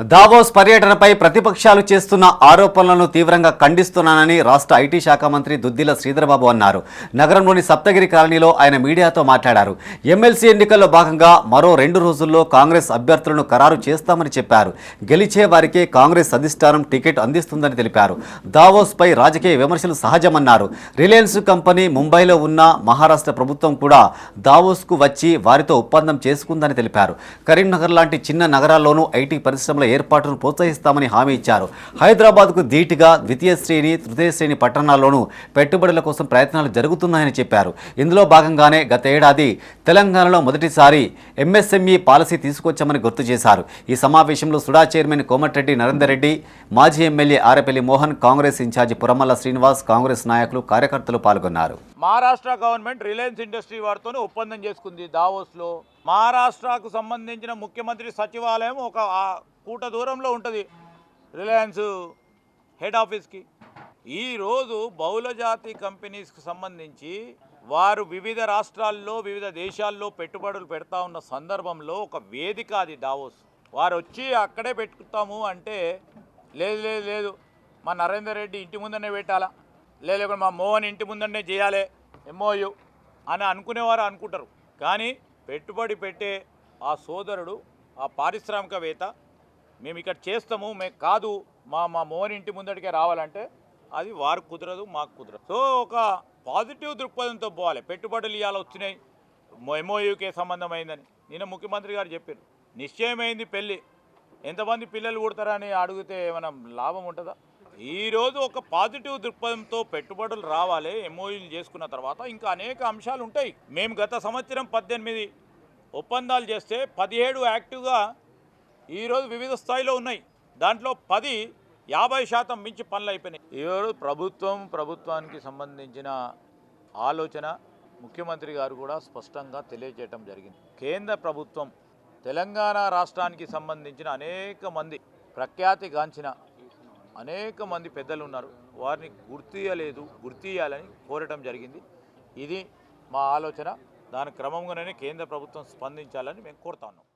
Davos పర్యటనపై ప్రతిపక్షాలు చేస్తున్న ఆరోపణలను తీవ్రంగా ఖండిస్తున్నానని రాష్ట్ర ఐటీ శాఖ మంత్రి దుద్దిల శ్రీధరబాబు అన్నారు. నగరంలోని సప్తగిరి కాలనీలో ఆయన మీడియాతో మాట్లాడారు. ఎమ్మెల్సీ ఎన్నికల్లో భాగంగా మరో రెండు రోజుల్లో కాంగ్రెస్ అభ్యర్థులను ఖరారు చేస్తామని చెప్పారు. గెలిచే వారికే కాంగ్రెస్ అధిష్టానం టికెట్ అందిస్తుందని తెలిపారు. దావోస్పై రాజకీయ విమర్శలు సహజమన్నారు. రిలయన్స్ కంపెనీ ముంబైలో ఉన్న మహారాష్ట్ర ప్రభుత్వం కూడా దావోస్కు వచ్చి వారితో ఒప్పందం చేసుకుందని తెలిపారు. కరీంనగర్ లాంటి చిన్న నగరాల్లోనూ ఐటీ పరిశ్రమలు ఏర్పాటును ప్రోత్సహిస్తామని హామీ ఇచ్చారు. హైదరాబాద్కు ధీటుగా ద్వితీయ శ్రేణి తృతీయ శ్రేణి పట్టణాల్లోనూ పెట్టుబడుల కోసం ప్రయత్నాలు జరుగుతున్నాయని చెప్పారు. ఇందులో భాగంగానే గత ఏడాది తెలంగాణలో మొదటిసారి ఎంఎస్ఎంఈ పాలసీ తీసుకొచ్చామని గుర్తు చేశారు. ఈ సమావేశంలో సుడా చైర్మన్ కోమటిరెడ్డి నరేందర్ రెడ్డి మాజీ MLA Arepalli Mohan Congress in charge Puramalla Srinivas Congress నాయకులు కార్యకర్తలు పాల్గొన్నారు. మహారాష్ట్ర గవర్నమెంట్ రిలయన్స్ ఇండస్ట్రీ వారితో ఒప్పందం చేసుకుంది. దావోస్లో మహారాష్ట్రకు సంబంధించిన ముఖ్యమంత్రి సచివాలయం ఒక కూట దూరంలో ఉంటుంది. రిలయన్స్ హెడ్ ఆఫీస్కి. ఈరోజు బహుళజాతి కంపెనీస్కి సంబంధించి వారు వివిధ రాష్ట్రాల్లో వివిధ దేశాల్లో పెట్టుబడులు పెడతా ఉన్న సందర్భంలో ఒక వేదిక అది దావోస్. వారు వచ్చి అక్కడే పెట్టుకుతాము అంటే లేదు లేదు లేదు మా నరేందర్ రెడ్డి ఇంటి ముందనే పెట్టాలా? లేదు మా మోహన్ ఇంటి ముందనే చేయాలి ఎంఓయు అని అనుకునేవారు అనుకుంటారు. కానీ పెట్టుబడి పెట్టే ఆ సోదరుడు ఆ పారిశ్రామికవేత్త మేము ఇక్కడ చేస్తాము మేము కాదు మా మా మోహన్ ఇంటి ముందటికే రావాలంటే అది వారు కుదరదు మాకు కుదరదు. సో ఒక పాజిటివ్ దృక్పథంతో పోవాలి. పెట్టుబడులు ఇవాళ వచ్చినాయి ఎంఓయూకే సంబంధమైందని. నిన్న ముఖ్యమంత్రి గారు చెప్పారు నిశ్చయమైంది పెళ్ళి. ఎంతమంది పిల్లలు పుడతారని అడిగితే ఏమైనా లాభం ఉంటుందా? ఈరోజు ఒక పాజిటివ్ దృక్పథంతో పెట్టుబడులు రావాలి ఎంఓయూలు చేసుకున్న తర్వాత ఇంకా అనేక అంశాలు ఉంటాయి. మేము గత సంవత్సరం పద్దెనిమిది ఒప్పందాలు చేస్తే పదిహేడు యాక్టివ్గా ఈరోజు వివిధ స్థాయిలో ఉన్నాయి. దాంట్లో పది యాభై శాతం మించి పనులు అయిపోయినాయి. ఈరోజు ప్రభుత్వం ప్రభుత్వానికి సంబంధించిన ఆలోచన ముఖ్యమంత్రి గారు కూడా స్పష్టంగా తెలియజేయటం జరిగింది. కేంద్ర ప్రభుత్వం తెలంగాణ రాష్ట్రానికి సంబంధించిన అనేక మంది ప్రఖ్యాతిగాంచిన అనేక మంది పెద్దలు ఉన్నారు. వారిని గుర్తియలేదు గుర్తియాలని కోరటం జరిగింది. ఇది మా ఆలోచన. దాని క్రమంగానే కేంద్ర ప్రభుత్వం స్పందించాలని మేము కోరుతా ఉన్నాం.